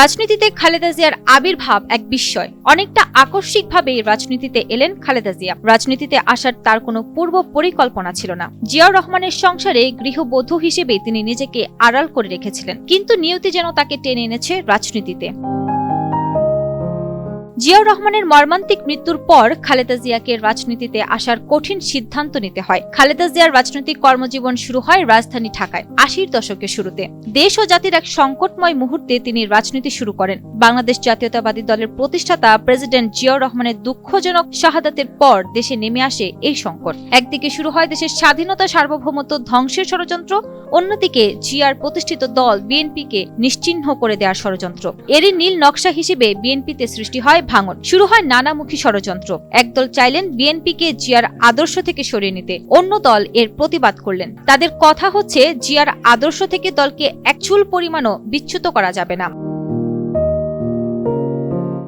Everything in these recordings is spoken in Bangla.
রাজনীতিতে খালেদা জিয়ার আবির্ভাব এক বিস্ময়। অনেকটা আকস্মিকভাবে রাজনীতিতে এলেন খালেদা জিয়া। রাজনীতিতে আসার তার কোনো পূর্ব পরিকল্পনা ছিল না। জিয়াউর রহমানের সংসারে গৃহবধূ হিসেবে তিনি নিজেকে আড়াল করে রেখেছিলেন। কিন্তু নিয়তি যেন তাকে টেনে এনেছে রাজনীতিতে। জিয়াউর রহমানের মর্মান্তিক মৃত্যুর পর খালেদা জিয়াকে রাজনীতিতে আসার কঠিন সিদ্ধান্ত নিতে হয়। খালেদা জিয়ার রাজনৈতিক কর্মজীবন শুরু হয় রাজধানী ঢাকায় আশির দশকের শুরুতে। দেশ ও জাতির এক সংকটময় মুহূর্তে তিনি রাজনীতি শুরু করেন। বাংলাদেশ জাতীয়তাবাদী দলের প্রতিষ্ঠাতা প্রেসিডেন্ট জিয়াউর রহমানের দুঃখজনক শাহাদাতের পর দেশে নেমে আসে এই সংকট। একদিকে শুরু হয় দেশের স্বাধীনতা সার্বভৌমত্ব ধ্বংসের ষড়যন্ত্র, অন্যদিকে জিয়ার প্রতিষ্ঠিত দল বিএনপিকে নিশ্চিহ্ন করে দেওয়ার ষড়যন্ত্র। এরই নীল নকশা হিসেবে বিএনপিতে সৃষ্টি হয় ভাঙন। শুরু হয় নানামুখী ষড়যন্ত্র। একদল চাইলেন বিএনপিকে জিয়ার আদর্শ থেকে সরিয়ে নিতে। অন্য দল এর প্রতিবাদ করলেন। তাদের কথা হচ্ছে, জিয়ার আদর্শ থেকে দলকে এক চুল পরিমাণও বিচ্যুত করা যাবে না।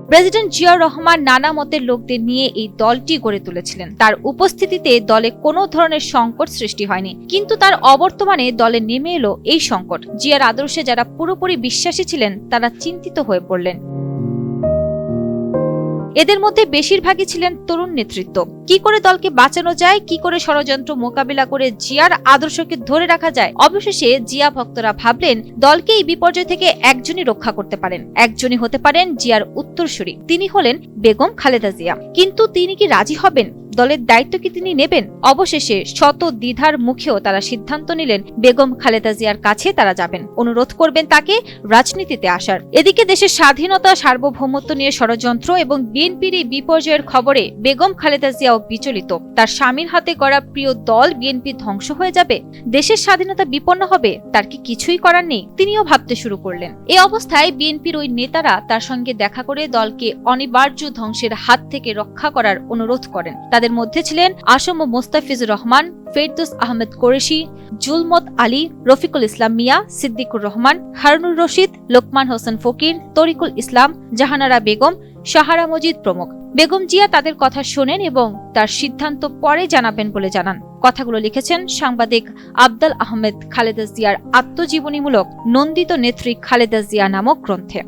প্রেসিডেন্ট জিয়াউর রহমান নানা মতের লোকদের নিয়ে এই দলটি গড়ে তুলেছিলেন। তার উপস্থিতিতে দলে কোনো ধরনের সংকট সৃষ্টি হয়নি। কিন্তু তার অবর্তমানে দলে নেমে এলো এই সংকট। জিয়ার আদর্শে যারা পুরোপুরি বিশ্বাসী ছিলেন, তারা চিন্তিত হয়ে পড়লেন। এদের মধ্যে বেশিরভাগই ছিলেন তরুণ নেতৃত্ব। কি করে দলকে বাঁচানো যায়, কি করে ষড়যন্ত্র মোকাবিলা করে জিয়ার আদর্শকে ধরে রাখা যায়, অবশেষে জিয়া ভক্তরা ভাবলেন, দলকে এই বিপর্যয় থেকে একজনই রক্ষা করতে পারেন। একজনই হতে পারেন জিয়ার উত্তরসূরি। তিনি হলেন বেগম খালেদা জিয়া। কিন্তু তিনি কি রাজি হবেন? দলের দায়িত্ব কি তিনি নেবেন? অবশেষে শত দ্বিধার মুখেও তারা সিদ্ধান্ত নিলেন, বেগম খালেদা জিয়ার কাছে তারা যাবেন। অনুরোধ করবেন তাকে রাজনীতিতে আসার। এদিকে দেশের স্বাধীনতা, সার্বভৌমত্ব নিয়ে ষড়যন্ত্র এবং বিএনপির এই বিপর্যয়ের খবরে বেগম খালেদা জিয়াও বিচলিত। তার স্বামীর হাতে গড়া প্রিয় দল বিএনপি ধ্বংস হয়ে যাবে? দেশের স্বাধীনতা বিপন্ন হবে? তার কি কিছুই করার নেই? তিনিও ভাবতে শুরু করলেন। এই অবস্থায় বিএনপির ওই নেতারা তার সঙ্গে দেখা করে দলকে অনিবার্য ধ্বংসের হাত থেকে রক্ষা করার অনুরোধ করেন। তাদের মধ্যে ছিলেন আসম ও মোস্তাফিজুর রহমান, ফেরদুস আহমেদ কোরেশি, জুলমত আলী, রফিকুল ইসলাম মিয়া, সিদ্দিকুর রহমান, হারুনুর রশিদ, লোকমান হোসেন ফকির, তরিকুল ইসলাম, জাহানারা বেগম সাহারা মজিদ প্রমুখ। বেগম জিয়া তাদের কথা শোনেন এবং তার সিদ্ধান্ত পরে জানাবেন বলে জানান। কথাগুলো লিখেছেন সাংবাদিক আবদাল আহমেদ খালেদা জিয়ার আত্মজীবনীমূলক নন্দিত নেত্রী খালেদা জিয়া নামক গ্রন্থে।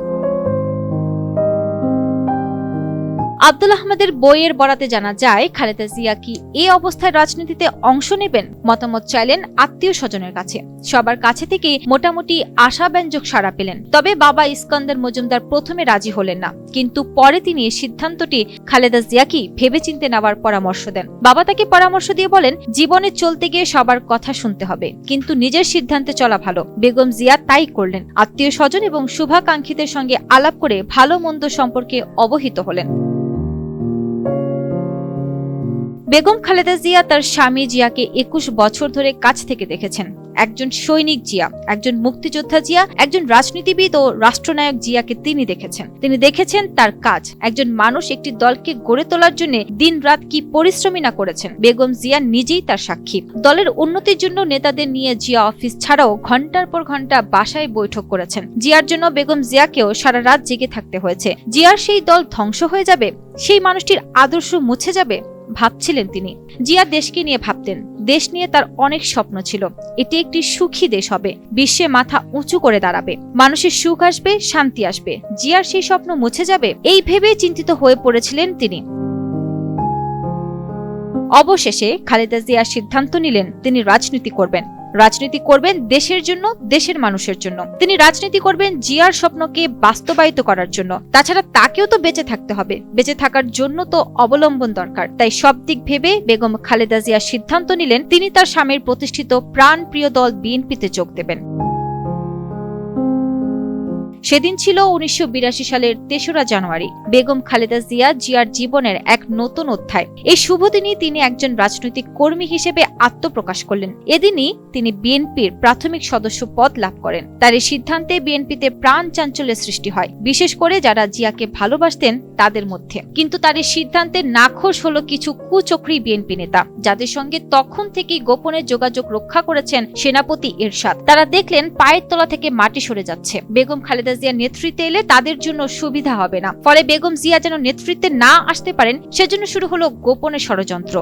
আব্দুল আহমেদের বইয়ের বরাতে জানা যায়, খালেদা জিয়া কি এই অবস্থায় রাজনীতিতে অংশ নেবেন? মতামত চাইলেন আত্মীয় স্বজনের কাছে। সবার কাছে থেকে মোটামুটি আশাব্যঞ্জক সাড়া পেলেন। তবে বাবা ইস্কন্দর মজুমদার প্রথমে রাজি হলেন না। কিন্তু পরে তিনি সিদ্ধান্তটি খালেদা জিয়াকে ভেবেচিন্তে নেওয়ার পরামর্শ দেন। বাবা তাকে পরামর্শ দিয়ে বলেন, জীবনে চলতে গিয়ে সবার কথা শুনতে হবে। কিন্তু নিজের সিদ্ধান্তে চলা ভালো। বেগম জিয়া তাই করলেন। আত্মীয় স্বজন এবং শুভাকাঙ্ক্ষীদের সঙ্গে আলাপ করে ভালো মন্দ সম্পর্কে অবহিত হলেন। বেগম খালেদা জিয়া তার স্বামী জিয়াকে একুশ বছর ধরে কাছ থেকে দেখেছেন। একজন সৈনিক জিয়া, একজন মুক্তিযোদ্ধা জিয়া, একজন রাজনীতিবিদ ও রাষ্ট্রনায়ক জিয়াকে তিনি দেখেছেন। তিনি দেখেছেন তার কাজ। একজন মানুষ একটি দলকে গড়ে তোলার জন্য দিন রাত কি পরিশ্রমী না করেছেন। বেগম জিয়া নিজেই তার সাক্ষী। দলের উন্নতির জন্য নেতাদের নিয়ে জিয়া অফিস ছাড়াও ঘণ্টার পর ঘণ্টা বাসায় বৈঠক করেছেন। জিয়ার জন্য বেগম জিয়াকেও সারা রাত জেগে থাকতে হয়েছে। জিয়ার সেই দল ধ্বংস হয়ে যাবে? সেই মানুষটির আদর্শ মুছে যাবে? ভাবছিলেন তিনি। জিয়া দেশকে নিয়ে ভাবতেন। দেশ নিয়ে তার অনেক স্বপ্ন ছিল। এটি একটি সুখী দেশ হবে। বিশ্বে মাথা উঁচু করে দাঁড়াবে। মানুষের সুখ আসবে, শান্তি আসবে। জিয়ার সেই স্বপ্ন মুছে যাবে? এই ভেবে চিন্তিত হয়ে পড়েছিলেন তিনি। অবশেষে খালেদা জিয়া সিদ্ধান্ত নিলেন তিনি রাজনীতি করবেন। রাজনীতি করবেন দেশের জন্য, দেশের মানুষের জন্য। তিনি রাজনীতি করবেন জিয়ার স্বপ্নকে বাস্তবায়িত করার জন্য। তাছাড়া তাকেও তো বেঁচে থাকতে হবে। বেঁচে থাকার জন্য তো অবলম্বন দরকার। তাই সব দিক ভেবে বেগম খালেদা জিয়া সিদ্ধান্ত নিলেন তিনি তার স্বামীর প্রতিষ্ঠিত প্রাণ প্রিয় দল বিএনপিতে যোগ দেবেন। সেদিন ছিল উনিশশো বিরাশি সালের তেসরা জানুয়ারি। বেগম খালেদা জিয়া জিয়ার জীবনের এক নতুন অধ্যায়। এই শুভ দিনই তিনি একজন রাজনৈতিক কর্মী হিসেবে আত্মপ্রকাশ করলেন। এদিনই তিনি বিএনপির প্রাথমিক সদস্য পদ লাভ করেন। তার এই সিদ্ধান্তে বিএনপিতে প্রাণ চাঞ্চল্যের সৃষ্টি হয়। বিশেষ করে যারা জিয়াকে ভালোবাসতেন তাদের মধ্যে। কিন্তু তার এই সিদ্ধান্তে নাখোশ হলো কিছু কুচক্রী বিএনপি নেতা। যাদের সঙ্গে তখন থেকেই গোপনে যোগাযোগ রক্ষা করেছেন সেনাপতি এরশাদ। তারা দেখলেন পায়ের তলা থেকে মাটি সরে যাচ্ছে। বেগম খালেদা জিয়া নেতৃত্বে এলে তাদের জন্য সুবিধা হবে না। ফলে বেগম জিয়া যেন নেতৃত্বে না আসতে পারেন, সেজন্য শুরু হলো গোপনে ষড়যন্ত্র।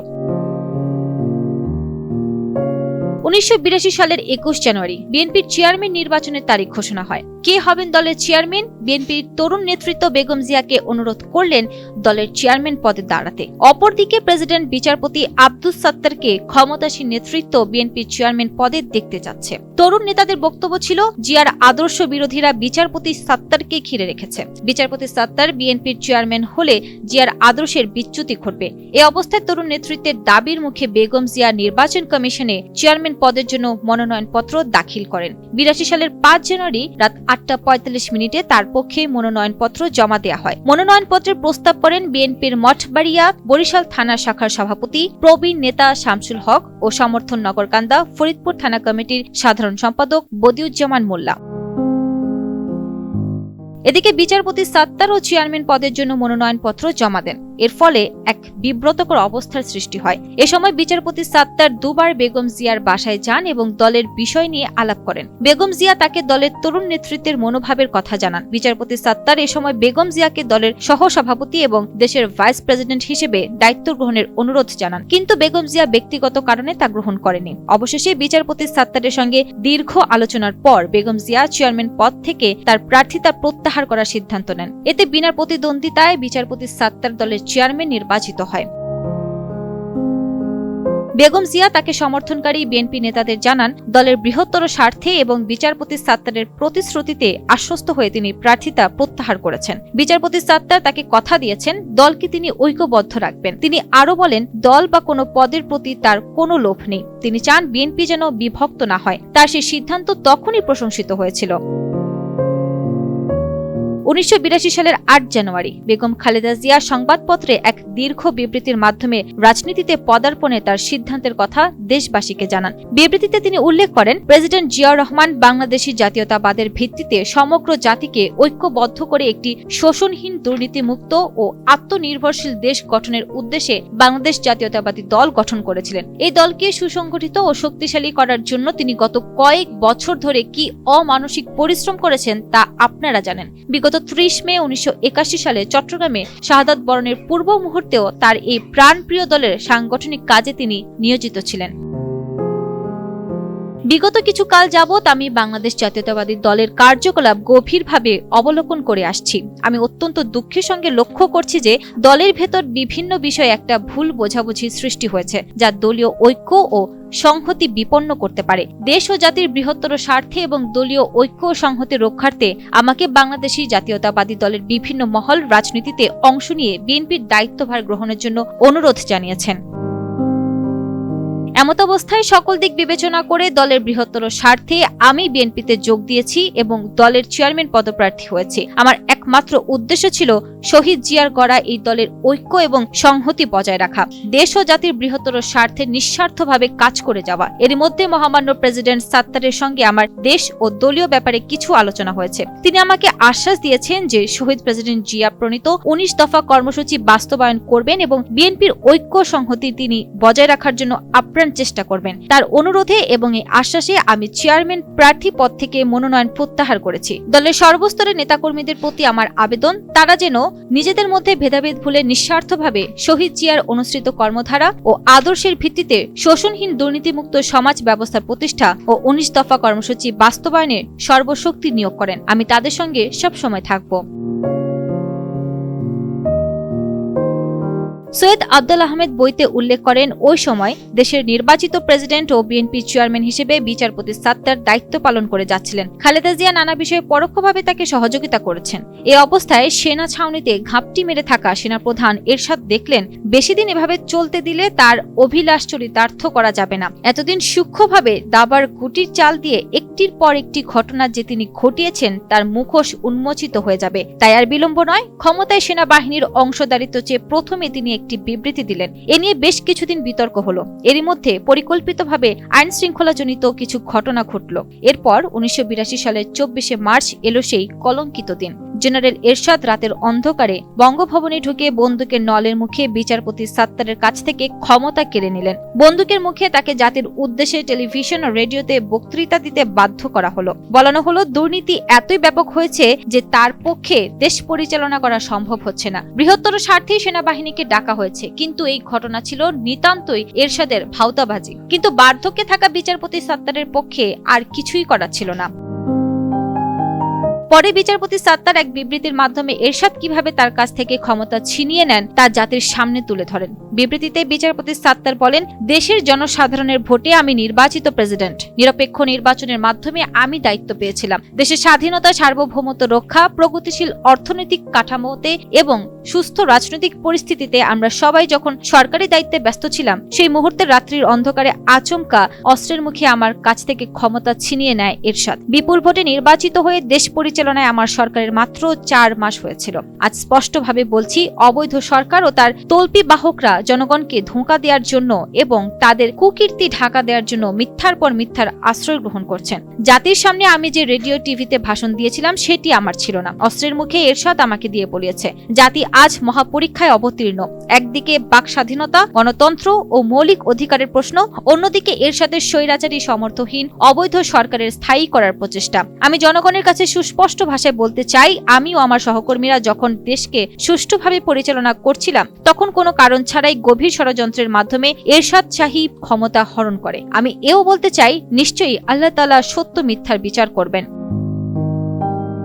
উনিশশো বিরাশি সালের একুশ জানুয়ারি বিএনপির চেয়ারম্যান নির্বাচনের তারিখ ঘোষণা হয়। কে হবেন দলের চেয়ারম্যান? বিএনপির তরুণ নেতৃত্ব বেগম জিয়াকে অনুরোধ করলেন দলের চেয়ারম্যান পদে দাঁড়াতে। অপরদিকে প্রেসিডেন্ট, বিচারপতি আব্দুস সাত্তারকে ক্ষমতাসীন নেতৃত্ব বিএনপির চেয়ারম্যান পদে দেখতে যাচ্ছে। তরুণ নেতাদের বক্তব্য ছিল, জিয়ার আদর্শ বিরোধীরা বিচারপতি সাত্তারকে ঘিরে রেখেছে। বিচারপতি সাত্তার বিএনপির চেয়ারম্যান হলে জিয়ার আদর্শের বিচ্যুতি ঘটবে। এ অবস্থায় তরুণ নেতৃত্বের দাবির মুখে বেগম জিয়া নির্বাচন কমিশনে চেয়ারম্যান পদের জন্য মনোনয়নপত্র দাখিল করেন। বিরাশি সালের পাঁচ জানুয়ারি রাত আটটা পঁয়তাল্লিশ মিনিটে তার পক্ষে মনোনয়নপত্র জমা দেওয়া হয়। মনোনয়নপত্রের প্রস্তাব করেন বিএনপির মঠবাড়িয়া বরিশাল থানা শাখার সভাপতি প্রবীণ নেতা শামসুল হক ও সমর্থন নগরকান্দা ফরিদপুর থানা কমিটির সাধারণ সম্পাদক বদিউজ্জামান মোল্লা। এদিকে বিচারপতি সাত্তার ও চেয়ারম্যান পদের জন্য মনোনয়নপত্র জমা দেন। এর ফলে এক বিব্রতকর অবস্থার সৃষ্টি হয়। এ সময় বিচারপতি সাত্তার দুবার বেগম জিয়ার বাসায় যান এবং দলের বিষয় নিয়ে আলাপ করেন। বেগম জিয়া তাকে দলের তরুণ নেতৃত্বের মনোভাবের কথা জানান। বিচারপতি সাত্তার এ সময় বেগম জিয়াকে দলের সহ সভাপতি এবং দেশের ভাইস প্রেসিডেন্ট হিসেবে দায়িত্ব গ্রহণের অনুরোধ জানান। কিন্তু বেগম জিয়া ব্যক্তিগত কারণে তা গ্রহণ করেনি। অবশেষে বিচারপতি সাত্তারের সঙ্গে দীর্ঘ আলোচনার পর বেগম জিয়া চেয়ারম্যান পদ থেকে তার প্রার্থিতা প্রত্যাহার করার সিদ্ধান্ত নেন। এতে বিনা প্রতিদ্বন্দ্বিতায় বিচারপতি সাত্তার দলের চেয়ারম্যান নির্বাচিত হয়। বেগম জিয়া তাকে সমর্থনকারী বিএনপি নেতাদের জানান, দলের বৃহত্তর স্বার্থে এবং বিচারপতি সাত্তারের প্রতিশ্রুতিতে আশ্বস্ত হয়ে তিনি প্রার্থিতা প্রত্যাহার করেছেন। বিচারপতি সাত্তার তাকে কথা দিয়েছেন, দলকে তিনি ঐক্যবদ্ধ রাখবেন। তিনি আরও বলেন, দল বা কোনো পদের প্রতি তার কোনো লোভ নেই। তিনি চান বিএনপি যেন বিভক্ত না হয়। তার সেই সিদ্ধান্ত তখনই প্রশংসিত হয়েছিল। উনিশশো বিরাশি সালের আট জানুয়ারি, বেগম খালেদা জিয়া সংবাদপত্রে এক দীর্ঘ বিবৃতির মাধ্যমে রাজনীতিতে পদার্পণে তার সিদ্ধান্তের কথা দেশবাসীকে জানান। বিবৃতিতে তিনি উল্লেখ করেন, প্রেসিডেন্ট জিয়াউর রহমান বাংলাদেশি জাতীয়তাবাদের ভিত্তিতে সমগ্র জাতিকে ঐক্যবদ্ধ করে একটি শোষণহীন, দুর্নীতিমুক্ত ও আত্মনির্ভরশীল দেশ গঠনের উদ্দেশ্যে বাংলাদেশ জাতীয়তাবাদী দল গঠন করেছিলেন। এই দলকে সুসংগঠিত ও শক্তিশালী করার জন্য তিনি গত কয়েক বছর ধরে কি অমানসিক পরিশ্রম করেছেন তা আপনারা জানেন। বিগত ত্রিশ মে উনিশশো একাশি সালে চট্টগ্রামে শাহাদাত বরণের পূর্ব মুহূর্তেও তার এই প্রাণপ্রিয় দলের সাংগঠনিক কাজে তিনি নিয়োজিত ছিলেন। বিগত কিছু কাল যাবৎ আমি বাংলাদেশ জাতীয়তাবাদী দলের কার্যকলাপ গভীরভাবে অবলোকন করে আসছি। আমি অত্যন্ত দুঃখের সঙ্গে লক্ষ্য করছি যে, দলের ভেতর বিভিন্ন বিষয়ে একটা ভুল বোঝাবুঝি সৃষ্টি হয়েছে, যা দলীয় ঐক্য ও সংহতি বিপন্ন করতে পারে। দেশ ও জাতির বৃহত্তর স্বার্থে এবং দলীয় ঐক্য ও সংহতি রক্ষার্থে আমাকে বাংলাদেশি জাতীয়তাবাদী দলের বিভিন্ন মহল রাজনীতিতে অংশ নিয়ে বিএনপির দায়িত্বভার গ্রহণের জন্য অনুরোধ জানিয়েছেন। এমত অবস্থায় সকল দিক বিবেচনা করে দলের বৃহত্তর স্বার্থে আমি বিএনপিতে যোগ দিয়েছি এবং দলের চেয়ারম্যান পদপ্রার্থী হয়েছি। আমার একমাত্র উদ্দেশ্য ছিল শহীদ জিয়ার গড়া এই দলের ঐক্য এবং সংহতি বজায় রাখা। দেশ ও জাতির বৃহত্তর স্বার্থে নিঃস্বার্থভাবে কাজ করে যাওয়া। এর মধ্যে মহামান্য প্রেসিডেন্ট সাত্তারের সঙ্গে আমার দেশ ও দলীয় ব্যাপারে কিছু আলোচনা হয়েছে। তিনি আমাকে আশ্বাস দিয়েছেন যে শহীদ প্রেসিডেন্ট জিয়া প্রণীত উনিশ দফা কর্মসূচি বাস্তবায়ন করবেন এবং বিএনপির ঐক্য সংহতি তিনি বজায় রাখার জন্য আপ্রাণ চেষ্টা করবেন। তার অনুরোধে এবং এই আশ্বাসে আমি চেয়ারম্যান প্রার্থী পদ থেকে মনোনয়ন প্রত্যাহার করেছি। দলের সর্বস্তরের নেতাকর্মীদের প্রতি আমার আবেদন, তারা যেন নিজেদের মধ্যে ভেদাভেদ ভুলে নিঃস্বার্থভাবে শহীদ জিয়ার অনুসৃত কর্মধারা ও আদর্শের ভিত্তিতে শোষণহীন দুর্নীতিমুক্ত সমাজ ব্যবস্থা প্রতিষ্ঠা ও উনিশ দফা কর্মসূচি বাস্তবায়নে সর্বশক্তি নিয়োগ করেন। আমি তাদের সঙ্গে সবসময় থাকব। সৈয়দ আব্দুল আহমেদ বইতে উল্লেখ করেন, ওই সময় দেশের নির্বাচিত প্রেসিডেন্ট ও বিএনপি চেয়ারম্যান হিসেবে বিচারপতি সাত্তার দায়িত্ব পালন করে যাচ্ছিলেন। খালেদা জিয়া নানা বিষয়ে পরোক্ষভাবে তাকে সহযোগিতা করেছেন। এ অবস্থায় সেনা ছাউনিতে ঘাপটি মেরে থাকা সেনাপ্রধান এরশাদ দেখলেন, বেশি দিন এভাবে চলতে দিলে তার অভিলাষ চরিতার্থ করা যাবে না। এতদিন সূক্ষ্মভাবে দাবার গুটির চাল দিয়ে একটির পর একটি ঘটনা যে তিনি ঘটিয়েছেন, তার মুখোশ উন্মোচিত হয়ে যাবে। তাই আর বিলম্ব নয়, ক্ষমতায় সেনাবাহিনীর অংশদারিত্ব চেয়ে প্রথমে তিনি একটি বিবৃতি দিলেন। এ নিয়ে বেশ কিছুদিন বিতর্ক হলো। এরই মধ্যে পরিকল্পিতভাবে আইন শৃঙ্খলাজনিত কিছু ঘটনা ঘটল। এরপর উনিশশো সালের চব্বিশে মার্চ এলো সেই কলঙ্কিত দিন। জেনারেল এরশাদ রাতের অন্ধকারে বঙ্গভবনে ঢুকে বন্দুকের নলের মুখে বিচারপতি সাত্তারের কাছ থেকে ক্ষমতা কেড়ে নিলেন। বন্দুকের মুখে তাকে জাতির উদ্দেশ্যে টেলিভিশন ও রেডিওতে বক্তৃতা দিতে বাধ্য করা হলো। বলানো হলো, দুর্নীতি এতই ব্যাপক হয়েছে যে তার পক্ষে দেশ পরিচালনা করা সম্ভব হচ্ছে না। বৃহত্তর স্বার্থেই সেনাবাহিনীকে ডাকা হয়েছে। কিন্তু এই ঘটনা ছিল নিতান্তই এরশাদের ভাওতাবাজি। কিন্তু বার্ধক্যে থাকা বিচারপতি সাত্তারের পক্ষে আর কিছুই করা ছিল না। পরে বিচারপতি সাত্তার এক বিবৃতির মাধ্যমে এরশাদ কীভাবে তার কাছ থেকে ক্ষমতা ছিনিয়ে নেন, তা জাতির সামনে তুলে ধরেন। বিবৃতিতে বিচারপতি সাত্তার বলেন, দেশের জনসাধারণের ভোটে আমি নির্বাচিত প্রেসিডেন্ট। নিরপেক্ষ নির্বাচনের মাধ্যমে আমি দায়িত্ব পেয়েছিলাম। দেশের স্বাধীনতা, সার্বভৌমত্ব রক্ষা, প্রগতিশীল অর্থনৈতিক কাঠামোতে এবং সুস্থ রাজনৈতিক পরিস্থিতিতে আমরা সবাই যখন সরকারি দায়িত্বে ব্যস্ত ছিলাম, সেই মুহূর্তে রাত্রির অন্ধকারে আচমকা অস্ত্রের মুখে আমার কাছ থেকে ক্ষমতা ছিনিয়ে নেয় এরশাদ। বিপুল ভোটে নির্বাচিত হয়ে দেশ পরিচালনায় আমার সরকারের মাত্র চার মাস হয়েছিল। আজ স্পষ্টভাবে বলছি, অবৈধ সরকার ও তার তল্পি বাহকরা জনগণকে ধোঁকা দেওয়ার জন্য এবং তাদের কুকীর্তি ঢাকা দেওয়ার জন্য মিথ্যার পর মিথ্যার আশ্রয় গ্রহণ করছেন। জাতির সামনে আমি যে রেডিও টিভিতে ভাষণ দিয়েছিলাম, সেটি আমার ছিল না। অস্ত্রের মুখে এরশাদ আমাকে দিয়ে বলিয়েছে জাতি আজ মহাপরীক্ষায় অবতীর্ণ। একদিকে বাক স্বাধীনতা, গণতন্ত্র ও মৌলিক অধিকারের প্রশ্ন, অন্যদিকে এরশাদের স্বৈরাচারী সমর্থহীন, অবৈধ সরকারের স্থায়ী করার প্রচেষ্টা। আমি জনগণের কাছে সুস্পষ্ট ভাষায় বলতে চাই আমি ও আমার সহকর্মীরা যখন দেশকে সুষ্ঠুভাবে পরিচালনা করছিলাম, তখন কোনো কারণ ছাড়াই গভীর ষড়যন্ত্রের মাধ্যমে এরশাদ শাহী ক্ষমতা হরণ করে। আমি এও বলতে চাই, নিশ্চয়ই আল্লাহ তালা সত্য মিথ্যার বিচার করবেন।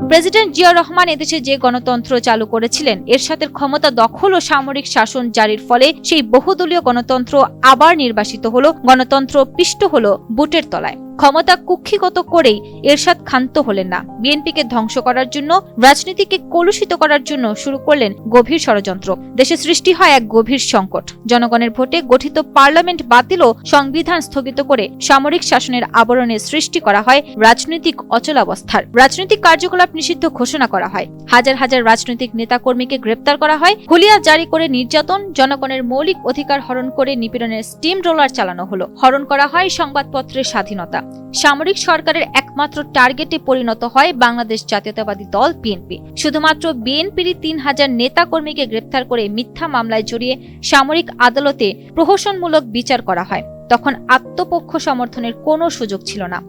প্রেসিডেন্ট জিয়া রহমান এদেশে যে গণতন্ত্র চালু করেছিলেন, এরশাদের ক্ষমতা দখল ও সামরিক শাসন জারির ফলে সেই বহুদলীয় গণতন্ত্র আবার নির্বাসিত হলো, গণতন্ত্র পিষ্ট হলো বুটের তলায়। ক্ষমতা কুক্ষিগত করেই এরশাদ ক্ষান্ত হলেন না। বিএনপিকে ধ্বংস করার জন্য, রাজনীতিকে কলুষিত করার জন্য শুরু করলেন গভীর ষড়যন্ত্র। দেশে সৃষ্টি হয় এক গভীর সংকট। জনগণের ভোটে গঠিত পার্লামেন্ট বাতিল ও সংবিধান স্থগিত করে সামরিক শাসনের আবরণে সৃষ্টি করা হয় রাজনৈতিক অচলাবস্থার। রাজনৈতিক কার্যকলাপ নিষিদ্ধ ঘোষণা করা হয়। হাজার হাজার রাজনৈতিক নেতাকর্মীকে গ্রেপ্তার করা হয়। হুলিয়া জারি করে নির্যাতন, জনগণের মৌলিক অধিকার হরণ করে নিপীড়নের স্টিম রোলার চালানো হলো। হরণ করা হয় সংবাদপত্রের স্বাধীনতা। সামরিক সরকারের একমাত্র টার্গেটে পরিণত হয় বাংলাদেশ জাতীয়তাবাদী দল বিএনপি। শুধুমাত্র বিএনপিরই তিন হাজার নেতা কর্মীকে গ্রেপ্তার করে মিথ্যা মামলায় জড়িয়ে সামরিক আদালতে প্রহসনমূলক বিচার করা হয়। তখন আত্মপক্ষ সমর্থনের কোনো সুযোগ ছিল না।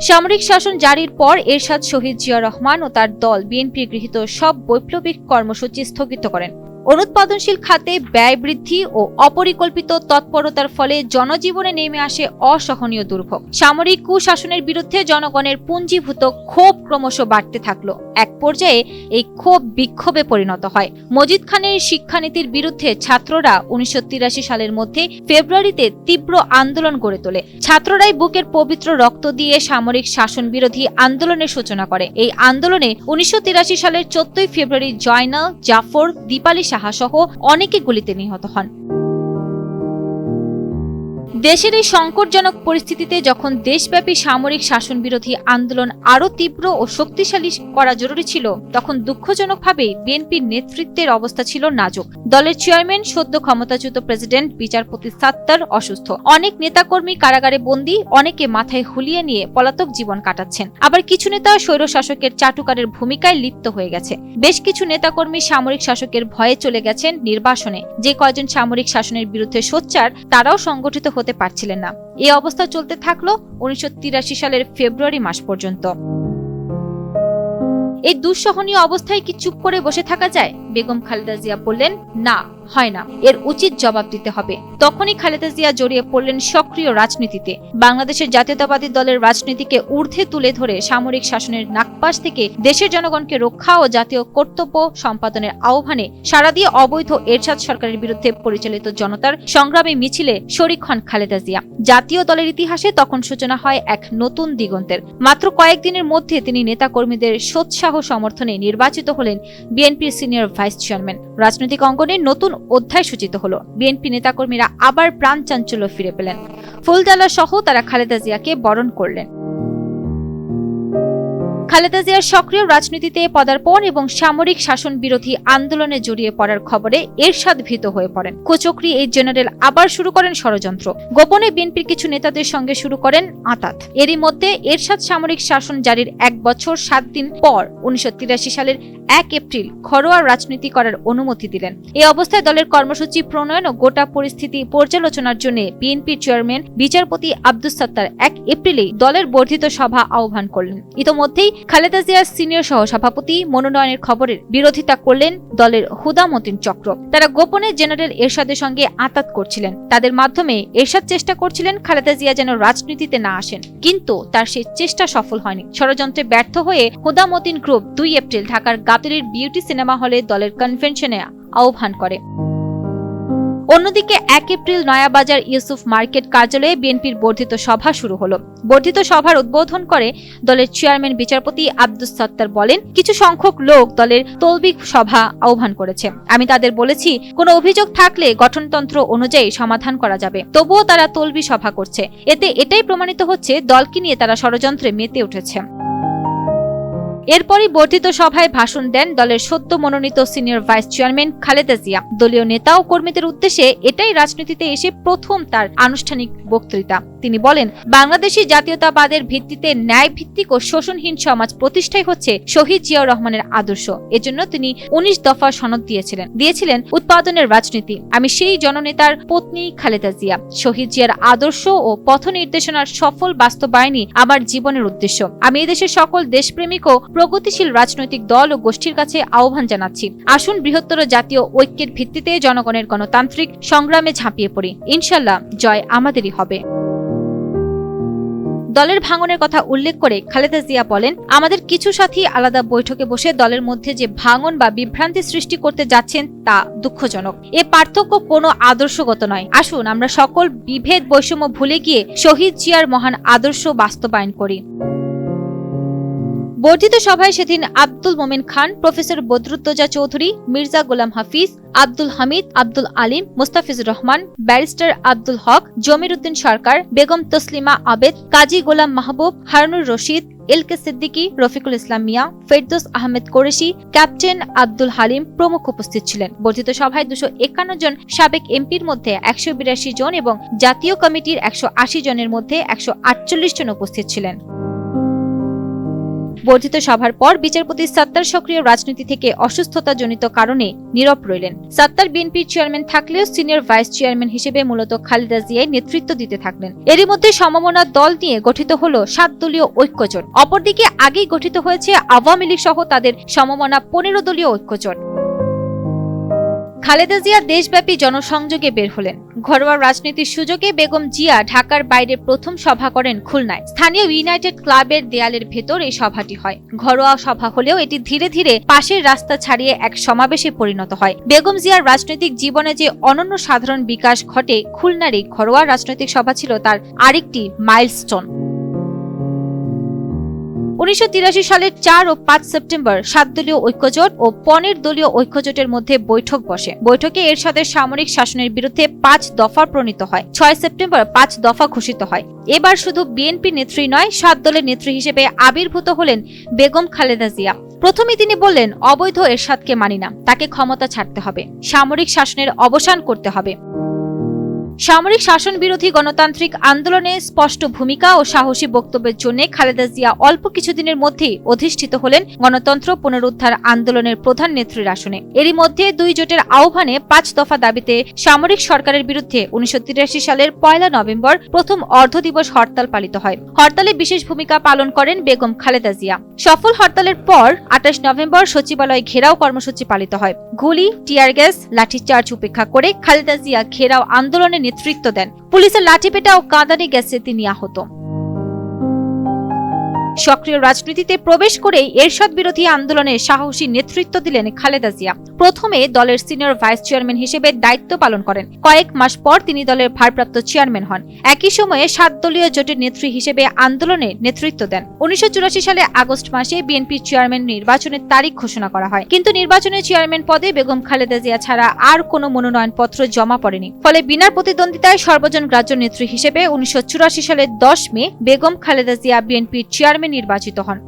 সামরিক শাসন জারির পর এরশাদ শহীদ জিয়া রহমান ও তার দল বিএনপি গৃহীত সব বৈপ্লবিক কর্মসূচি স্থগিত করেন। অনুৎপাদনশীল খাতে ব্যয় বৃদ্ধি ও অপরিকল্পিত তৎপরতার ফলে জনজীবনে নেমে আসে অসহনীয় দুর্ভোগ। সামরিক কুশাসনের বিরুদ্ধে জনগণের পুঞ্জীভূত ক্ষোভ ক্রমশ বাড়তে থাকল। এক পর্যায়ে এই ক্ষোভ বিক্ষোভে পরিণত হয়। মজিদ খানের শিক্ষানীতির বিরুদ্ধে ছাত্ররা উনিশশো তিরাশি সালের মধ্যে ফেব্রুয়ারিতে তীব্র আন্দোলন গড়ে তোলে। ছাত্ররাই বুকের পবিত্র রক্ত দিয়ে সামরিক শাসন বিরোধী আন্দোলনের সূচনা করে। এই আন্দোলনে উনিশশো তিরাশি সালের চোদ্দই ফেব্রুয়ারি জয়নাল জাফর দীপালি সাহা সহ অনেকে গুলিতে নিহত হন। দেশের এই সংকটজনক পরিস্থিতিতে যখন দেশব্যাপী সামরিক শাসন বিরোধী আন্দোলন আরও তীব্র ও শক্তিশালী করা জরুরি ছিল, তখন দুঃখজনকভাবে বিএনপির নেতৃত্বের অবস্থা ছিল নাজুক। দলের চেয়ারম্যান, সদ্য ক্ষমতাচ্যুত প্রেসিডেন্ট, বিচারপতি সাত্তার অসুস্থ। অনেক নেতাকর্মী কারাগারে বন্দী, অনেকে মাথায় হুলিয়ে নিয়ে পলাতক জীবন কাটাচ্ছেন। আবার কিছু নেতা স্বৈর শাসকের চাটুকারের ভূমিকায় লিপ্ত হয়ে গেছে। বেশ কিছু নেতাকর্মী সামরিক শাসকের ভয়ে চলে গেছেন নির্বাসনে। যে কয়জন সামরিক শাসনের বিরুদ্ধে সোচ্চার, তারাও সংগঠিত হতে পারছিলেন না। এই অবস্থা চলতে থাকল উনিশশো তিরাশি সালের ফেব্রুয়ারি মাস পর্যন্ত। এই দুঃসহনীয় অবস্থায় কি চুপ করে বসে থাকা যায়? বেগম খালেদা জিয়া বললেন, না। হয় না। এর উচিত জবাব দিতে হবে। তখনই খালেদা জিয়া জড়িয়ে পড়লেন সক্রিয় রাজনীতিতে। বাংলাদেশের জাতীয়তাবাদী দলের রাজনীতিকে ঊর্ধ্বে তুলে ধরে সামরিক শাসনের নাকপাশ থেকে দেশের জনগণকে রক্ষা ও জাতীয় কর্তব্য সম্পাদনের আহ্বানে সারা দিয়ে অবৈধ এরশাদ সরকারের বিরুদ্ধে পরিচালিত জনতার সংগ্রামী মিছিলে শরিক হন খালেদা জিয়া। জাতীয় দলের ইতিহাসে তখন সূচনা হয় এক নতুন দিগন্তের। মাত্র কয়েকদিনের মধ্যে তিনি নেতাকর্মীদের সোৎসাহ সমর্থনে নির্বাচিত হলেন বিএনপির সিনিয়র ভাইস চেয়ারম্যান। রাজনৈতিক অঙ্গনে নতুন অধ্যায় সূচিত হলো। বিএনপি নেতাকর্মীরা আবার প্রাণ চাঞ্চল্য ফিরে পেলেন। ফুলজালা সহ তারা খালেদা জিয়াকে বরণ করলেন। খালেদা জিয়ার সক্রিয় রাজনীতিতে পদার্পণ এবং সামরিক শাসন বিরোধী আন্দোলনে জড়িয়ে পড়ার খবরে এরশাদ ভীত হয়ে পড়েন। কুচক্রি এই জেনারেল আবার শুরু করেন ষড়যন্ত্র। গোপনে বিএনপির কিছু নেতাদের সঙ্গে শুরু করেন আতাত। এরই মধ্যে এরশাদ সামরিক শাসন জারির এক বছর সাত দিন পর উনিশশো তিরাশি সালের এক এপ্রিল ঘরোয়া রাজনীতি করার অনুমতি দিলেন। এ অবস্থায় দলের কর্মসূচি প্রণয়ন ও গোটা পরিস্থিতি পর্যালোচনার জন্য বিএনপির চেয়ারম্যান বিচারপতি আব্দুস সত্তার এক এপ্রিলেই দলের বর্ধিত সভা আহ্বান করলেন। ইতোমধ্যেই খালেদা জিয়ার সিনিয়র সহসভাপতি মনোনয়নের খবরের বিরোধিতা করলেন দলের হুদামতিন চক্র। তারা গোপনে জেনারেল এরশাদের সঙ্গে আতাত করছিলেন। তাদের মাধ্যমে এরশাদ চেষ্টা করছিলেন খালেদা জিয়া যেন রাজনীতিতে না আসেন। কিন্তু তার সেই চেষ্টা সফল হয়নি। ষড়যন্ত্রে ব্যর্থ হয়ে হুদামতিন গ্রুপ দুই এপ্রিল ঢাকার গাতুরির বিউটি সিনেমা হলে দলের কনভেনশনে আহ্বান করে। অন্যদিকে এক এপ্রিল নয়াবাজার ইউসুফ মার্কেট কার্যালয়ে বিএনপির বর্ধিত সভা শুরু হলো। বর্ধিত সভার উদ্বোধন করে দলের চেয়ারম্যান বিচারপতি আব্দুস সত্তার বলেন, কিছু সংখ্যক লোক দলের তৌবিক সভা আহ্বান করেছে। আমি তাদের বলেছি, কোনো অভিযোগ থাকলে গঠনতন্ত্র অনুযায়ী সমাধান করা যাবে। তবুও তারা তলবি সভা করছে। এতে এটাই প্রমাণিত হচ্ছে, দলকে নিয়ে তারা ষড়যন্ত্রে মেতে উঠেছে। এরপরই বর্ধিত সভায় ভাষণ দেন দলের সদ্য মনোনীত senior vice chairman Khaleda Zia. দলীয় নেতা ও কর্মীদের উদ্দেশ্যে এটাই রাজনীতিতে এসে প্রথম তার আনুষ্ঠানিক বক্তৃতা। তিনি বলেন, বাংলাদেশি জাতীয়তাবাদের ভিত্তিতে ন্যায় ভিত্তিক ও শোষণহীন সমাজ প্রতিষ্ঠাই হচ্ছে শহীদ জিয়াউর রহমানের আদর্শ। এজন্য তিনি উনিশ দফা সনদ দিয়েছিলেন। দিয়েছিলেন উৎপাদনের রাজনীতি। আমি সেই জননেতার পত্নী খালেদা জিয়া। শহীদ জিয়ার আদর্শ ও পথ নির্দেশনার সফল বাস্তবায়নই আমার জীবনের উদ্দেশ্য। আমি এদেশের সকল দেশপ্রেমিক ও প্রগতিশীল রাজনৈতিক দল ও গোষ্ঠীর কাছে আহ্বান জানাচ্ছি। আসুন বৃহত্তর জাতীয় ঐক্যের ভিত্তিতে জনগণের গণতান্ত্রিক সংগ্রামে ঝাঁপিয়ে পড়ি। ইনশাল্লাহ জয় আমাদেরই হবে। দলের ভাঙনের কথা উল্লেখ করে খালেদা জিয়া বলেন, আমাদের কিছু সাথী আলাদা বৈঠকে বসে দলের মধ্যে যে ভাঙন বা বিভ্রান্তি সৃষ্টি করতে যাচ্ছেন তা দুঃখজনক। এ পার্থক্য কোনো আদর্শগত নয়। আসুন আমরা সকল বিভেদ বৈষম্য ভুলে গিয়ে শহীদ জিয়ার মহান আদর্শ বাস্তবায়ন করি। বর্ধিত সভায় সেদিন Abdul Momen Khan, professor Badruddoza Chowdhury, Mirza Golam Hafiz, Abdul Hamid, Abdul Alim, Mustafizur Rahman, barrister Abdul Haque Jamir Uddin Sarkar, Begum Taslima Abed, Kazi Golam Mahbub, Harunur Rashid L K Siddiqui, Rafiqul Islam Mia, Ferdous Ahmed Quraishi, captain Abdul Halim প্রমুখ উপস্থিত ছিলেন। বর্ধিত সভায় দুশো একান্ন জন সাবেক এমপির মধ্যে একশো বিরাশি জন এবং জাতীয় কমিটির একশো আশি জনের মধ্যে একশো আটচল্লিশ জন উপস্থিত ছিলেন। বর্ধিত সভার পর বিচারপতি সত্তার সক্রিয় রাজনীতি থেকে অসুস্থতাজনিত কারণে নীরব রইলেন। সত্তার বিএনপির চেয়ারম্যান থাকলেও সিনিয়র ভাইস চেয়ারম্যান হিসেবে মূলত খালেদা জিয়াই নেতৃত্ব দিতে থাকলেন। এরই মধ্যে সমমনা দল নিয়ে গঠিত হল সাত দলীয় ঐক্যজোট। অপরদিকে আগেই গঠিত হয়েছে আওয়ামী লীগ সহ তাদের সমমনা পনেরো দলীয় ঐক্যজোট। খালেদা জিয়া দেশব্যাপী জনসংযোগে বের হলেন। ঘরোয়া রাজনীতির সুযোগে বেগম জিয়া ঢাকার বাইরে প্রথম সভা করেন খুলনায়। স্থানীয় ইউনাইটেড ক্লাবের দেয়ালের ভেতর এই সভাটি হয়। ঘরোয়া সভা হলেও এটি ধীরে ধীরে পাশের রাস্তা ছাড়িয়ে এক সমাবেশে পরিণত হয়। বেগম জিয়ার রাজনৈতিক জীবনে যে অনন্য সাধারণ বিকাশ ঘটে, খুলনার এই ঘরোয়া রাজনৈতিক সভা ছিল তার আরেকটি মাইলস্টোন। উনিশশো তিরাশি সালের চার ও পাঁচ সেপ্টেম্বর সাত দলীয় ঐক্যজোট ও পনেরো দলীয় ঐক্যজোটের মধ্যে বৈঠক বসে। বৈঠকে এর সাথে সামরিক শাসনের বিরুদ্ধে পাঁচ দফা প্রণীত হয়। ছয় সেপ্টেম্বর পাঁচ দফা ঘোষিত হয়। এবার শুধু বিএনপি নেত্রী নয়, সাত দলের নেত্রী হিসেবে আবির্ভূত হলেন বেগম খালেদা জিয়া। প্রথমে তিনি বললেন, অবৈধ এরশাদকে মানি না, তাকে ক্ষমতা ছাড়তে হবে। সামরিক শাসনের অবসান করতে হবে। সামরিক শাসন বিরোধী গণতান্ত্রিক আন্দোলনে স্পষ্ট ভূমিকা ও সাহসী বক্তব্যের জন্য খালেদা জিয়া অল্প কিছুদিনের মধ্যেই অধিষ্ঠিত হলেন গণতন্ত্র পুনরুদ্ধার আন্দোলনের প্রধান নেত্রীর আসনে। এরই মধ্যে দুই জোটের আহ্বানে পাঁচ দফা দাবিতে সামরিক সরকারের বিরুদ্ধে উনিশশো সালের পয়লা নভেম্বর প্রথম অর্ধ দিবস হরতাল পালিত হয়। হরতালে বিশেষ ভূমিকা পালন করেন বেগম খালেদা জিয়া। সফল হরতালের পর আঠাশ নভেম্বর সচিবালয় ঘেরাও কর্মসূচি পালিত হয়। গুলি, টিয়ার গ্যাস, লাঠিচার্জ উপেক্ষা করে খালেদা জিয়া ঘেরাও আন্দোলনে নেতৃত্ব দেন। পুলিশের লাঠিপেটা ও কাঁদানি গ্যাসে তিনি আহত। সক্রিয় রাজনীতিতে প্রবেশ করেই এরশাদ বিরোধী আন্দোলনে সাহসী নেতৃত্ব দিলেন খালেদা জিয়া। প্রথমে দলের সিনিয়র ভাইস চেয়ারম্যান হিসেবে দায়িত্ব পালন করেন। কয়েক মাস পর তিনি দলের ভারপ্রাপ্ত চেয়ারম্যান হন। একই সময়ে সাত দলীয় জোটের নেত্রী হিসেবে আন্দোলনে নেতৃত্ব দেন। উনিশশো চুরাশি সালে আগস্ট মাসে বিএনপি চেয়ারম্যান নির্বাচনের তারিখ ঘোষণা করা হয়। কিন্তু নির্বাচনে চেয়ারম্যান পদে বেগম খালেদা জিয়া ছাড়া আর কোনো মনোনয়নপত্র জমা পড়েনি। ফলে বিনা প্রতিদ্বন্দ্বিতায় সর্বজন গ্রাহ্য নেত্রী হিসেবে উনিশশো চুরাশি সালের দশ মে বেগম খালেদা জিয়া বিএনপির চেয়ারম্যান নির্বাচিত হন।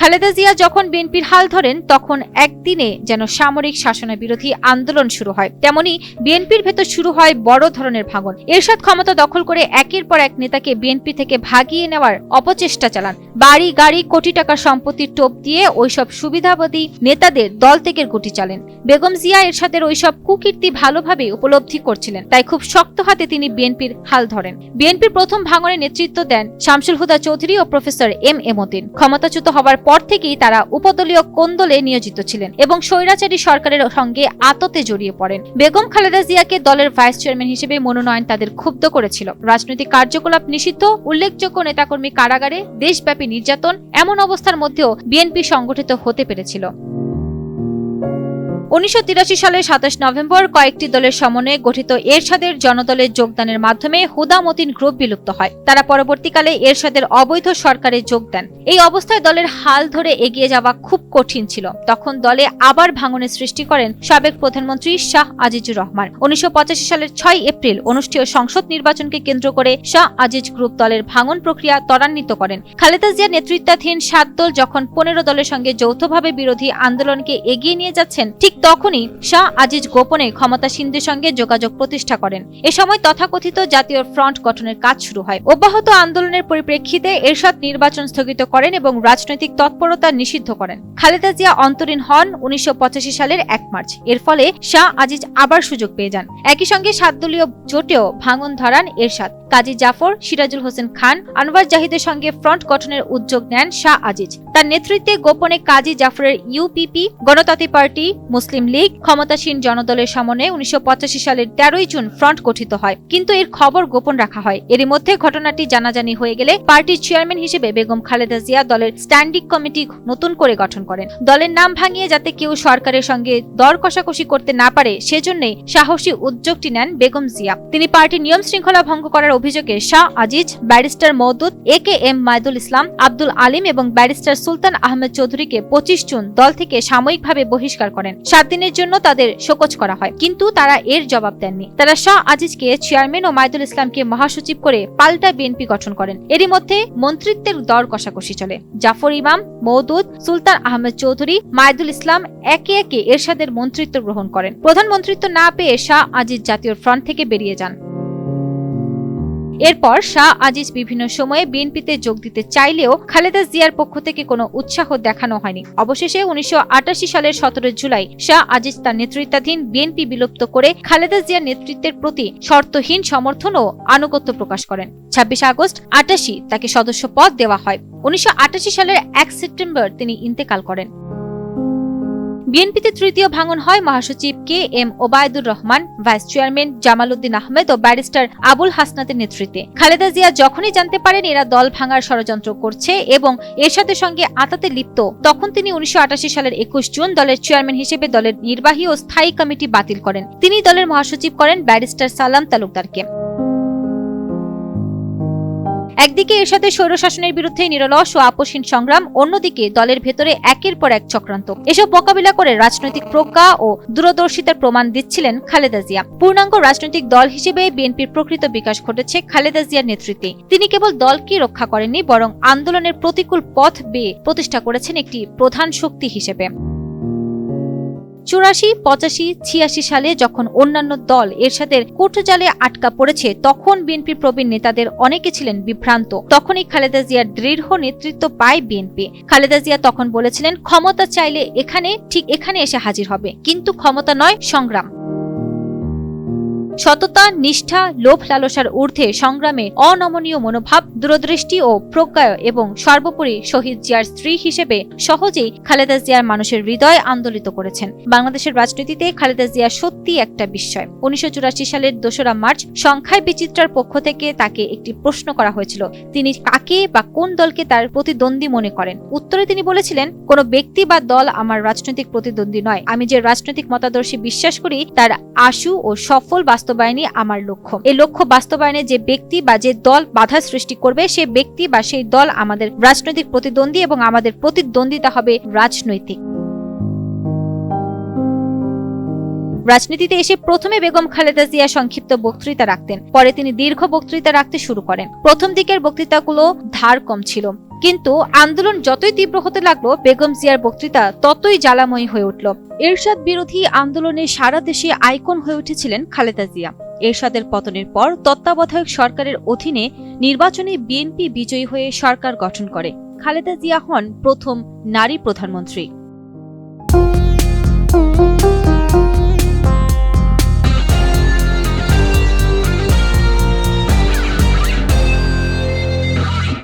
খালেদা জিয়া যখন বিএনপির হাল ধরেন, তখন একদিনে যেন সামরিক শাসনের বিরোধী আন্দোলন শুরু হয়। তেমনি বিএনপির ভেতর শুরু হয় বড় ধরনের ভাঙন। এরশাদ ক্ষমতা দখল করে একের পর এক নেতাকে বিএনপি থেকে ভাগিয়ে নেওয়ার অপচেষ্টা চালান। বাড়ি, গাড়ি, কোটি টাকার সম্পত্তির টোপ দিয়ে ওইসব সুবিধাবাদী নেতাদের দল থেকে গুটি চালেন। বেগম জিয়া এরশাদের ওইসব কুকীর্তি ভালোভাবে উপলব্ধি করছিলেন, তাই খুব শক্ত হাতে তিনি বিএনপির হাল ধরেন। বিএনপির প্রথম ভাঙনে নেতৃত্ব দেন শামসুল হুদা চৌধুরী ও প্রফেসর এম এমতিন ক্ষমতাচ্যুত হবার পর থেকেই তারা উপদলীয় কোন্দলে নিয়োজিত ছিলেন এবং স্বৈরাচারী সরকারের সঙ্গে আততে জড়িয়ে পড়েন। বেগম খালেদা জিয়াকে দলের ভাইস চেয়ারম্যান হিসেবে মনোনয়ন তাদের ক্ষুব্ধ করেছিল। রাজনৈতিক কার্যকলাপ নিষিদ্ধ, উল্লেখযোগ্য নেতাকর্মী কারাগারে দেশব্যাপী নির্যাতন এমন অবস্থার মধ্যেও বিএনপি সংগঠিত হতে পেরেছিল। উনিশশো সালের সাতাশ নভেম্বর কয়েকটি দলের সমন্বয়ে গঠিত এরশাদের জনদলের যোগদানের মাধ্যমে হুদামতিন গ্রুপ বিলুপ্ত হয়। তারা পরবর্তীকালে এরশাদের অবৈধ সরকারে যোগ দেন। এই অবস্থায় দলের হাল ধরে এগিয়ে যাওয়া খুব কঠিন ছিল। তখন দলে আবার ভাঙনের সৃষ্টি করেন সাবেক প্রধানমন্ত্রী শাহ আজিজুর রহমান। উনিশশো পঁচাশি সালের ছয় এপ্রিল অনুষ্ঠেয় সংসদ নির্বাচনকে কেন্দ্র করে শাহ আজিজ গ্রুপ দলের ভাঙন প্রক্রিয়া ত্বরান্বিত করেন। খালেদা জিয়ার নেতৃত্বাধীন সাত দল যখন পনেরো দলের সঙ্গে যৌথভাবে বিরোধী আন্দোলনকে এগিয়ে নিয়ে যাচ্ছেন, ঠিক তখনই শাহ আজিজ গোপনে ক্ষমতাসীনদের সঙ্গে যোগাযোগ প্রতিষ্ঠা করেন। এ সময় তথাকথিত জাতীয় ফ্রন্ট গঠনের কাজ শুরু হয়। অব্যাহত আন্দোলনের পরিপ্রেক্ষিতে এরশাদ নির্বাচন স্থগিত করেন এবং রাজনৈতিক তৎপরতা নিষিদ্ধ করেন। খালেদা জিয়া অন্তরীণ হন উনিশশো পঁচাশি সালের এক মার্চ। এর ফলে শাহ আজিজ আবার সুযোগ পেয়ে যান। একই সঙ্গে সাত দলীয় জোটেও ভাঙন ধরান এরশাদ। কাজী জাফর, সিরাজুল হোসেন খান, আনোয়ার জাহিদের সঙ্গে ফ্রন্ট গঠনের উদ্যোগ নেন শাহ আজিজ। তার নেতৃত্বে গোপনে কাজী জাফরের ইউপিপি, গণতান্ত্রিক পার্টি, মুসলিম লীগ, ক্ষমতাসীন জনদলের সমন্বয়ে উনিশশো সালের তেরোই জুন ফ্রন্ট গঠিত হয়। কিন্তু এর খবর গোপন রাখা হয়। এরই মধ্যে ঘটনাটি জানাজানি হয়ে গেলে পার্টির চেয়ারম্যান হিসেবে বেগম খালেদা জিয়া দলের স্ট্যান্ডিং কমিটি নতুন করে গঠন করেন। দলের নাম ভাঙিয়ে যাতে কেউ সরকারের সঙ্গে দর কষাকষি করতে না পারে, সেজন্যই সাহসী উদ্যোগটি নেন বেগম জিয়া। তিনি পার্টির নিয়ম শৃঙ্খলা ভঙ্গ করার অভিযোগে Shah Aziz, barrister Moudud, A K M Maidul Islam, Abdul Alim এবং ব্যারিস্টার সুলতান আহমেদ চৌধুরীকে পঁচিশ জুন দল থেকে সাময়িকভাবে বহিষ্কার করেন। সাত দিনের জন্য তাদের শোকজ করা হয়, কিন্তু তারা এর জবাব দেননি। তারা শাহ আজিজকে চেয়ারম্যান ও মাইদুল ইসলামকে মহাসচিব করে পাল্টা বিএনপি গঠন করেন। এরই মধ্যে মন্ত্রিত্বের দর কষাকষি চলে। জাফর ইমাম, মওদুদ, সুলতান আহমেদ চৌধুরী, মাইদুল ইসলাম একে একে এরশাদের মন্ত্রিত্ব গ্রহণ করেন। প্রধানমন্ত্রিত্ব না পেয়ে শাহ আজিজ জাতীয় ফ্রন্ট থেকে বেরিয়ে যান। এরপর শাহ আজিজ বিভিন্ন সময়ে বিএনপিতে যোগ দিতে চাইলেও খালেদা জিয়ার পক্ষ থেকে কোনো উৎসাহ দেখানো হয়নি। অবশেষে উনিশশো আটাশি সালের সতেরো জুলাই শাহ আজিজ তার নেতৃত্বাধীন বিএনপি বিলুপ্ত করে খালেদা জিয়ার নেতৃত্বের প্রতি শর্তহীন সমর্থন ও আনুগত্য প্রকাশ করেন। ছাব্বিশ আগস্ট আটাশি তাকে সদস্য পদ দেওয়া হয়। উনিশশো আটাশি সালের এক সেপ্টেম্বর তিনি ইন্তেকাল করেন। বিএনপিতে তৃতীয় ভাঙন হয় মহাসচিব K M Obaidur Rahman, vice chairman Jamal Uddin Ahmed ও ব্যারিস্টার আবুল হাসনাতের নেতৃত্বে। খালেদা জিয়া যখনই জানতে পারেন এরা দল ভাঙার ষড়যন্ত্র করছে এবং এর সাথে সঙ্গে আতাতে লিপ্ত, তখন তিনি উনিশশো আটাশি সালের একুশ জুন দলের চেয়ারম্যান হিসেবে দলের নির্বাহী ও স্থায়ী কমিটি বাতিল করেন। তিনি দলের মহাসচিব করেন ব্যারিস্টার সালাম তালুকদারকে। একদিকে এর সাথে স্বৈরশাসনের বিরুদ্ধে নিরলস ও আপোষহীন সংগ্রাম, অন্যদিকে দলের ভেতরে একের পর এক চক্রান্ত। এসব মোকাবিলা করে রাজনৈতিক প্রজ্ঞা ও দূরদর্শিতার প্রমাণ দিচ্ছিলেন খালেদা জিয়া। পূর্ণাঙ্গ রাজনৈতিক দল হিসেবে বিএনপির প্রকৃত বিকাশ ঘটেছে খালেদা জিয়ার নেতৃত্বে। তিনি কেবল দলকে রক্ষা করেননি, বরং আন্দোলনের প্রতিকূল পথ বেয়ে প্রতিষ্ঠা করেছেন একটি প্রধান শক্তি হিসেবে। চুরাশি, পঁচাশি, ছিয়াশি সালে যখন অন্যান্য দল এর সাথে জালে আটকা পড়েছে, তখন বিএনপি প্রবীণ নেতাদের অনেকে ছিলেন বিভ্রান্ত। তখনই খালেদা জিয়ার দৃঢ় নেতৃত্ব পায় বিএনপি। খালেদা জিয়া তখন বলেছিলেন, ক্ষমতা চাইলে এখানে, ঠিক এখানে এসে হাজির হবে। কিন্তু ক্ষমতা নয়, সংগ্রাম। সততা, নিষ্ঠা, লোভ লালসার ঊর্ধ্বে সংগ্রামে অনমনীয় মনোভাব, দূরদৃষ্টি ও প্রজ্ঞায় এবং সর্বোপরি শহীদ জিয়ার স্ত্রী হিসেবে সহজেই খালেদা জিয়ার মানুষের হৃদয় আন্দোলিত করেছেন। বাংলাদেশের রাজনীতিতে খালেদা জিয়া সত্যি একটা বিস্ময়। উনিশশো সালের দোসরা মার্চ সংখ্যায় বিচিত্রার পক্ষ থেকে তাকে একটি প্রশ্ন করা হয়েছিল। তিনি কাকে বা কোন দলকে তার প্রতিদ্বন্দ্বী মনে করেন? উত্তরে তিনি বলেছিলেন, কোন ব্যক্তি বা দল আমার রাজনৈতিক প্রতিদ্বন্দ্বী নয়। আমি যে রাজনৈতিক মতাদর্শী বিশ্বাস করি, তার আশু ও সফল বাস্তবায়নই আমার লক্ষ্য। এই লক্ষ্য বাস্তবায়নে যে ব্যক্তি বা যে দল বাধা সৃষ্টি করবে, সে ব্যক্তি বা সেই দল আমাদের রাজনৈতিক প্রতিদ্বন্দ্বী এবং আমাদের প্রতিদ্বন্দ্বিতা হবে রাজনৈতিক। রাজনীতিতে এসে প্রথমে বেগম খালেদা জিয়া সংক্ষিপ্ত বক্তৃতা রাখতেন। পরে তিনি দীর্ঘ বক্তৃতা রাখতে শুরু করেন। প্রথম দিকের বক্তৃতাগুলো ধার কম ছিল। কিন্তু আন্দোলন যতই তীব্র হতে লাগল, বেগম জিয়ার বক্তৃতা ততই জ্বালাময়ী হয়ে উঠল। এরশাদ বিরোধী আন্দোলনে সারা দেশে আইকন হয়ে উঠেছিলেন খালেদা জিয়া। এরশাদের পতনের পর তত্ত্বাবধায়ক সরকারের অধীনে নির্বাচনে বিএনপি বিজয়ী হয়ে সরকার গঠন করে। খালেদা জিয়া হন প্রথম নারী প্রধানমন্ত্রী।